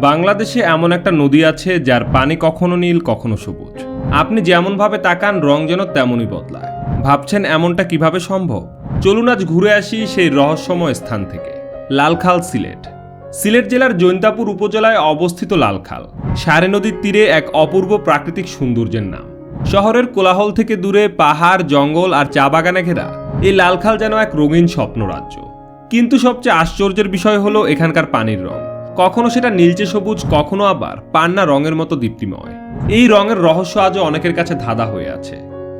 বাংলাদেশে এমন একটা নদী আছে যার পানি কখনো নীল, কখনো সবুজ। আপনি যেমনভাবে তাকান, রং যেন তেমনই বদলায়। ভাবছেন এমনটা কীভাবে সম্ভব? চলুন আজ ঘুরে আসি সেই রহস্যময় স্থান থেকে। লালখাল সিলেট। সিলেট জেলার জৈন্তাপুর উপজেলায় অবস্থিত লালখাল। সারে নদীর তীরে এক অপূর্ব প্রাকৃতিক সৌন্দর্যের নাম। শহরের কোলাহল থেকে দূরে পাহাড়, জঙ্গল আর চা বাগানে ঘেরা, এই লালখাল যেন এক রঙিন স্বপ্নরাজ্য। কিন্তু সবচেয়ে আশ্চর্যের বিষয় হলো এখানকার পানির রং। কখনো সেটা নীলচে সবুজ, কখনো আবার পান্না রঙের মতো দীপ্তিময়। এই রঙের রহস্য আজও অনেকের কাছে ধাঁধা হয়ে আছে।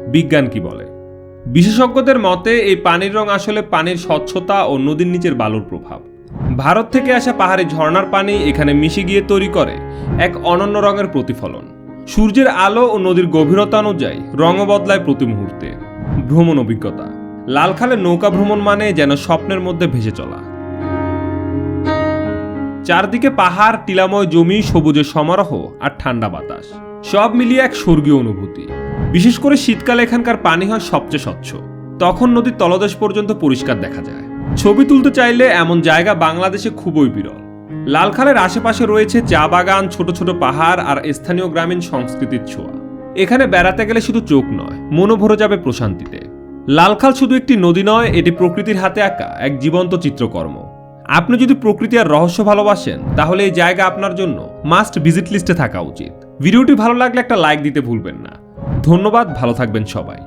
বিজ্ঞান কি বলে? বিশেষজ্ঞদের মতে, এই পানির রং আসলে পানির স্বচ্ছতা ও নদীর নিচের বালুর প্রভাব। ভারত থেকে আসা পাহাড়ি ঝর্ণার পানি এখানে মিশে গিয়ে তৈরি করে এক অনন্য রঙের প্রতিফলন। সূর্যের আলো ও নদীর গভীরতা অনুযায়ী রঙও বদলায় প্রতি মুহূর্তে। ভ্রমণ অভিজ্ঞতা। লালখালে নৌকা ভ্রমণ মানে যেন স্বপ্নের মধ্যে ভেসে চলা। চারদিকে পাহাড়, টিলাময় জমি, সবুজের সমারোহ আর ঠান্ডা বাতাস। সব মিলিয়ে এক স্বর্গীয় অনুভূতি। বিশেষ করে শীতকালে এখানকার পানি হয় সবচেয়ে স্বচ্ছ। তখন নদীর তলদেশ পর্যন্ত পরিষ্কার দেখা যায়। ছবি তুলতে চাইলে এমন জায়গা বাংলাদেশে খুবই বিরল। লালখালের আশেপাশে রয়েছে চা বাগান, ছোট ছোট পাহাড় আর স্থানীয় গ্রামীণ সংস্কৃতির ছোঁয়া। এখানে বেড়াতে গেলে শুধু চোখ নয়, মনও ভরে যাবে প্রশান্তিতে। লালখাল শুধু একটি নদী নয়, এটি প্রকৃতির হাতে আঁকা এক জীবন্ত চিত্রকর্ম। আপনি যদি প্রকৃতি আর রহস্য ভালোবাসেন, তাহলে এই জায়গা আপনার জন্য মাস্ট ভিজিট লিস্টে থাকা উচিত। ভিডিওটি ভালো লাগলে একটা লাইক দিতে ভুলবেন না। ধন্যবাদ, ভালো থাকবেন সবাই।